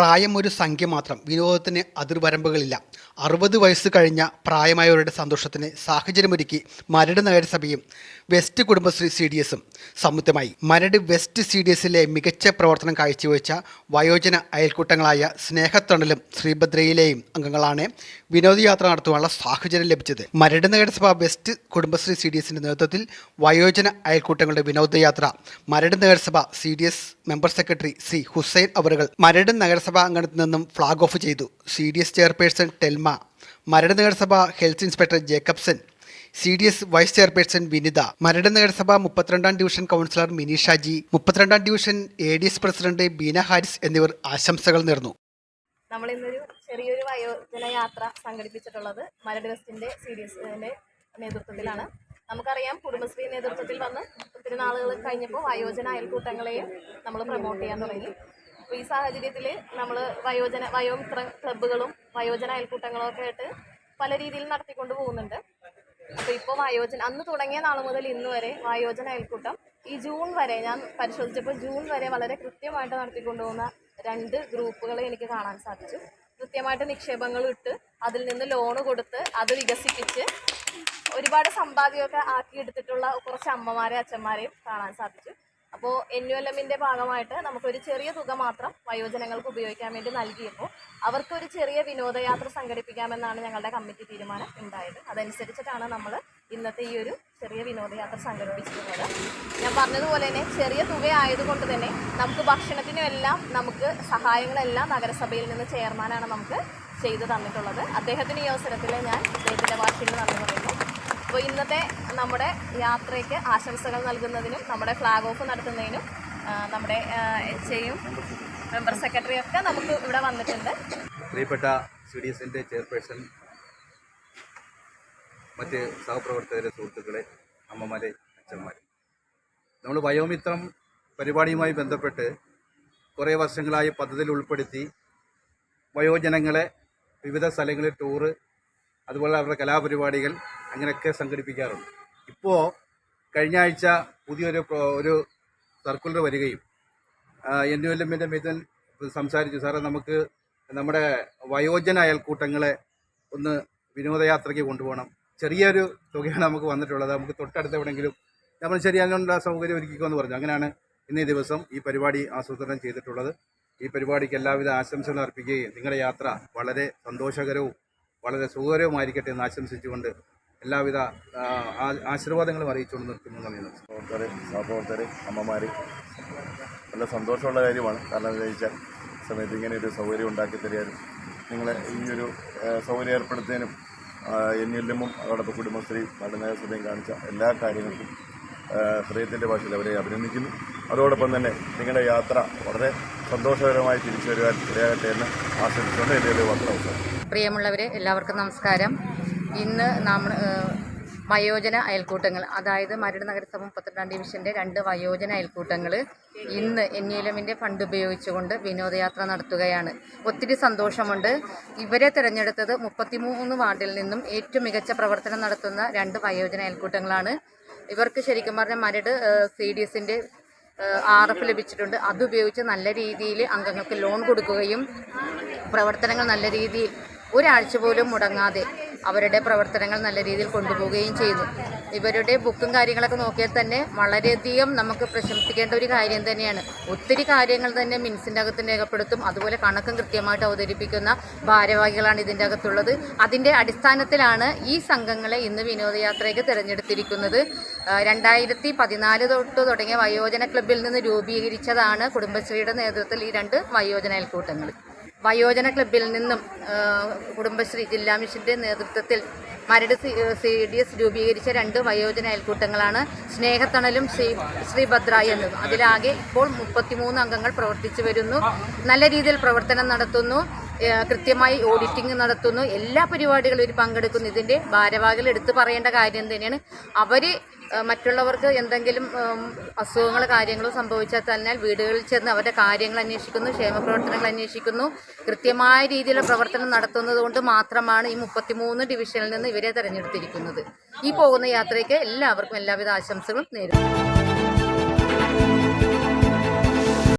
പ്രായം ഒരു സംഖ്യ മാത്രം. വിനോദത്തിന് അതിർവരമ്പുകളില്ല. അറുപത് വയസ്സ് കഴിഞ്ഞ പ്രായമായവരുടെ സന്തോഷത്തിന് സാഹചര്യമൊരുക്കി മരട് നഗരസഭയും വെസ്റ്റ് കുടുംബശ്രീ സി ഡി എസും സംയുക്തമായി. മരട് വെസ്റ്റ് സി ഡി എസിലെ മികച്ച പ്രവർത്തനം കാഴ്ചവെച്ച വയോജന അയൽക്കൂട്ടങ്ങളായ സ്നേഹത്തണലും ശ്രീഭദ്രയിലെയും അംഗങ്ങളാണ് വിനോദയാത്ര നടത്തുവാനുള്ള സാഹചര്യം ലഭിച്ചത്. മരട് നഗരസഭ വെസ്റ്റ് കുടുംബശ്രീ സി ഡി എസിന്റെ നേതൃത്വത്തിൽ വയോജന അയൽക്കൂട്ടങ്ങളുടെ വിനോദയാത്ര മരട് നഗരസഭ C D S member secretary C Hussain അവറുകൾ. മരട് നഗരസഭാ അങ്കണത്തിൽ നിന്നും ഫ്ളാഗ് ഓഫ് ചെയ്തു. C D S chairperson Telma Maradu നഗരസഭ health inspector Jacobson C D S vice chairperson Vinitha Maradu നഗരസഭ മുപ്പത്തിരണ്ടാം ഡിവിഷൻ കൗൺസിലർ മിനി ഷാജി മുപ്പത്തിരണ്ടാം division A D S president Beena Haris എന്നിവർ ആശംസകൾ നേർന്നു. നമ്മൾ ഇന്നൊരു ചെറിയൊരു വയോജന യാത്ര സംഘടിപ്പിച്ചിട്ടുള്ളത് മരട് വെസ്റ്റിന്റെ സി ഡി എസിന്റെ നേതൃത്വത്തിലാണ്. നമുക്കറിയാം കുടുംബശ്രീ നേതൃത്വത്തിൽ വന്ന് ഒത്തിരി നാളുകൾ കഴിഞ്ഞപ്പോൾ വയോജന അയൽക്കൂട്ടങ്ങളെയും നമ്മൾ പ്രൊമോട്ട് ചെയ്യാൻ തുടങ്ങി. അപ്പോൾ ഈ സാഹചര്യത്തിൽ നമ്മൾ വയോജന വയോമിത്ര ക്ലബ്ബുകളും വയോജന അയൽക്കൂട്ടങ്ങളും ഒക്കെ ആയിട്ട് പല രീതിയിൽ നടത്തിക്കൊണ്ട് പോകുന്നുണ്ട്. അപ്പോൾ ഇപ്പോൾ വയോജന അന്ന് തുടങ്ങിയ നാൾ മുതൽ ഇന്ന് വരെ വയോജന അയൽക്കൂട്ടം ഈ ജൂൺ വരെ ഞാൻ പരിശോധിച്ചപ്പോൾ ജൂൺ വരെ വളരെ കൃത്യമായിട്ട് നടത്തിക്കൊണ്ടുപോകുന്ന രണ്ട് ഗ്രൂപ്പുകളെ എനിക്ക് കാണാൻ സാധിച്ചു. കൃത്യമായിട്ട് നിക്ഷേപങ്ങൾ ഇട്ട് അതിൽ നിന്ന് ലോണ് കൊടുത്ത് അത് വികസിപ്പിച്ച് ഒരുപാട് സമ്പാദ്യമൊക്കെ ആക്കിയെടുത്തിട്ടുള്ള കുറച്ച് അമ്മമാരെ അച്ഛന്മാരെയും കാണാൻ സാധിച്ചു. അപ്പോൾ എൻ യു എൽ എമ്മിന്റെ ഭാഗമായിട്ട് നമുക്കൊരു ചെറിയ തുക മാത്രം വയോജനങ്ങൾക്ക് ഉപയോഗിക്കാൻ വേണ്ടി നൽകിയപ്പോൾ അവർക്കൊരു ചെറിയ വിനോദയാത്ര സംഘടിപ്പിക്കാമെന്നാണ് ഞങ്ങളുടെ കമ്മിറ്റി തീരുമാനം ഉണ്ടായത്. അതനുസരിച്ചിട്ടാണ് നമ്മൾ ഇന്നത്തെ ഈ ഒരു ചെറിയ വിനോദയാത്ര സംഘടിപ്പിച്ചിട്ടുള്ളത്. ഞാൻ പറഞ്ഞതുപോലെ തന്നെ ചെറിയ തുക ആയതുകൊണ്ട് തന്നെ നമുക്ക് ഭക്ഷണത്തിനും എല്ലാം നമുക്ക് സഹായങ്ങളെല്ലാം നഗരസഭയിൽ നിന്ന് ചെയർമാനാണ് നമുക്ക് ചെയ്തു തന്നിട്ടുള്ളത്. അദ്ദേഹത്തിന് ഈ അവസരത്തിൽ ഞാൻ അദ്ദേഹത്തിന്റെ വാക്കിൽ നന്ദി പറയുന്നു. അപ്പോൾ ഇന്നത്തെ നമ്മുടെ യാത്രയ്ക്ക് ആശംസകൾ നൽകുന്നതിനും നമ്മുടെ ഫ്ലാഗ് ഓഫ് നടത്തുന്നതിനും നമ്മുടെ എച്ച് എയും മെമ്പർ സെക്രട്ടറിയും ഒക്കെ നമുക്ക് ഇവിടെ വന്നിട്ടുണ്ട്. പ്രിയപ്പെട്ട സി ഡി എസിന്റെ ചെയർപേഴ്സൺ മറ്റ് സഹപ്രവർത്തകരെ സുഹൃത്തുക്കളെ അമ്മമാരെ അച്ഛന്മാരെ. നമ്മൾ വയോമിത്രം പരിപാടിയുമായി ബന്ധപ്പെട്ട് കുറേ വർഷങ്ങളായി പദ്ധതിയിൽ ഉൾപ്പെടുത്തി വയോജനങ്ങളെ വിവിധ സ്ഥലങ്ങളിൽ ടൂറ് അതുപോലെ അവരുടെ കലാപരിപാടികൾ അങ്ങനെയൊക്കെ സംഘടിപ്പിക്കാറുണ്ട്. ഇപ്പോൾ കഴിഞ്ഞ ആഴ്ച പുതിയൊരു ഒരു സർക്കുലർ വരികയും എൻ യു എൽ എമ്മിന്റെ മിഥുൻ സംസാരിച്ചു. സാറേ നമുക്ക് നമ്മുടെ വയോജന അയൽക്കൂട്ടങ്ങളെ ഒന്ന് വിനോദയാത്രയ്ക്ക് കൊണ്ടുപോകണം. ചെറിയൊരു തുകയാണ് നമുക്ക് വന്നിട്ടുള്ളത്. നമുക്ക് തൊട്ടടുത്ത് എവിടെയെങ്കിലും നമ്മൾ ശരിയാനുള്ള സൗകര്യം ഒരുക്കിക്കുമെന്ന് പറഞ്ഞു. അങ്ങനെയാണ് ഇന്നേ ദിവസം ഈ പരിപാടി ആസൂത്രണം ചെയ്തിട്ടുള്ളത്. ഈ പരിപാടിക്ക് എല്ലാവിധ ആശംസകളും അർപ്പിക്കുകയും നിങ്ങളുടെ യാത്ര വളരെ സന്തോഷകരവും വളരെ സുഖകരവുമായിരിക്കട്ടെ എന്ന് ആശംസിച്ചുകൊണ്ട് എല്ലാവിധ ആശീർവാദങ്ങളും അറിയിച്ചുകൊണ്ട് നിർത്തുന്നു. നന്ദി പ്രവർത്തകർ സഹപ്രവർത്തകർ അമ്മമാർ നല്ല സന്തോഷമുള്ള കാര്യമാണ്. കാരണം എന്താ വെച്ചാൽ സമയത്ത് ഇങ്ങനെ ഒരു സൗകര്യം ഉണ്ടാക്കി തരികയാണ് നിങ്ങളെ ഈ ഒരു സൗകര്യം ഏർപ്പെടുത്തിയതിനും എൻ എൽ എമ്മും അതോടൊപ്പം കുടുംബശ്രീ നഗരസഭയും കാണിച്ച എല്ലാ കാര്യങ്ങൾക്കും ഹൃദയത്തിന്റെ ഭാഷയിൽ അവരെ അഭിനന്ദിക്കുന്നു. അതോടൊപ്പം തന്നെ നിങ്ങളുടെ യാത്ര വളരെ സന്തോഷകരമായി തിരിച്ചു വരുവാൻ ഇടയാകട്ടെ എന്ന് ആശംസിച്ചുകൊണ്ട് എന്റെ ഒരു വാർത്ത പ്രിയമുള്ളവരെ എല്ലാവർക്കും നമസ്കാരം. ഇന്ന് നമ്മൾ വയോജന അയൽക്കൂട്ടങ്ങൾ. അതായത് മരട് നഗരസഭ മുപ്പത്തിരണ്ടാം ഡിവിഷന്റെ രണ്ട് വയോജന അയൽക്കൂട്ടങ്ങൾ ഇന്ന് എന്നീലമിന്റെ ഫണ്ട് ഉപയോഗിച്ചുകൊണ്ട് വിനോദയാത്ര നടത്തുകയാണ്. ഒത്തിരി സന്തോഷമുണ്ട്. ഇവരെ തിരഞ്ഞെടുത്തത് മുപ്പത്തിമൂന്ന് വാർഡിൽ നിന്നും ഏറ്റവും മികച്ച പ്രവർത്തനം നടത്തുന്ന രണ്ട് വയോജന അയൽക്കൂട്ടങ്ങളാണ്. ഇവർക്ക് ശരിക്കും പറഞ്ഞാൽ മരട് സി ഡി എസിന്റെ ആർ എഫ് ലഭിച്ചിട്ടുണ്ട്. അതുപയോഗിച്ച് നല്ല രീതിയിൽ അംഗങ്ങൾക്ക് ലോൺ കൊടുക്കുകയും പ്രവർത്തനങ്ങൾ നല്ല രീതിയിൽ ഒരാഴ്ച പോലും മുടങ്ങാതെ അവരുടെ പ്രവർത്തനങ്ങൾ നല്ല രീതിയിൽ കൊണ്ടുപോവുകയും ചെയ്തു. ഇവരുടെ ബുക്കും കാര്യങ്ങളൊക്കെ നോക്കിയാൽ തന്നെ വളരെയധികം നമുക്ക് പ്രശംസിക്കേണ്ട ഒരു കാര്യം തന്നെയാണ്. ഒത്തിരി കാര്യങ്ങൾ തന്നെ മിൻസിന്റെ അകത്ത് രേഖപ്പെടുത്തും. അതുപോലെ കണക്കും കൃത്യമായിട്ട് അവതരിപ്പിക്കുന്ന ഭാരവാഹികളാണ് ഇതിന്റെ അകത്തുള്ളത്. അതിന്റെ അടിസ്ഥാനത്തിലാണ് ഈ സംഘങ്ങളെ ഇന്ന് വിനോദയാത്രയ്ക്ക് തിരഞ്ഞെടുത്തിരിക്കുന്നത്. രണ്ടായിരത്തി പതിനാല് തൊട്ട് തുടങ്ങിയ വയോജന ക്ലബ്ബിൽ നിന്ന് രൂപീകരിച്ചതാണ് കുടുംബശ്രീയുടെ നേതൃത്വത്തിൽ ഈ രണ്ട് വയോജന അയൽക്കൂട്ടങ്ങൾ. വയോജന ക്ലബിൽ നിന്നും കുടുംബശ്രീ ജില്ലാ മിഷന്റെ നേതൃത്വത്തിൽ മരട് സി ഡി എസ് രൂപീകരിച്ച രണ്ട് വയോജന അയൽക്കൂട്ടങ്ങളാണ് സ്നേഹത്തണലും ശ്രീ ശ്രീഭദ്ര എന്നും അതിലാകെ ഇപ്പോൾ മുപ്പത്തിമൂന്ന് അംഗങ്ങൾ പ്രവർത്തിച്ചു വരുന്നു. നല്ല രീതിയിൽ പ്രവർത്തനം നടത്തുന്നു. കൃത്യമായി ഓഡിറ്റിംഗ് നടത്തുന്നു. എല്ലാ പരിപാടികളും ഇവർ പങ്കെടുക്കുന്നു. ഇതിന്റെ ഭാരവാഹികൾ എടുത്തു പറയേണ്ട കാര്യം തന്നെയാണ്. അവർ മറ്റുള്ളവർക്ക് എന്തെങ്കിലും അസുഖങ്ങൾ കാര്യങ്ങളോ സംഭവിച്ചാൽ തന്നെ വീടുകളിൽ ചെന്ന് അവരുടെ കാര്യങ്ങൾ അന്വേഷിക്കുന്നു ക്ഷേമപ്രവർത്തനങ്ങൾ അന്വേഷിക്കുന്നു. കൃത്യമായ രീതിയിലുള്ള പ്രവർത്തനം നടത്തുന്നത് കൊണ്ട് മാത്രമാണ് ഈ മുപ്പത്തിമൂന്ന് ഡിവിഷനിൽ നിന്ന് ഇവരെ തെരഞ്ഞെടുത്തിരിക്കുന്നത്. ഈ പോകുന്ന യാത്രയ്ക്ക് എല്ലാവർക്കും എല്ലാവിധ ആശംസകളും നേരുന്നു.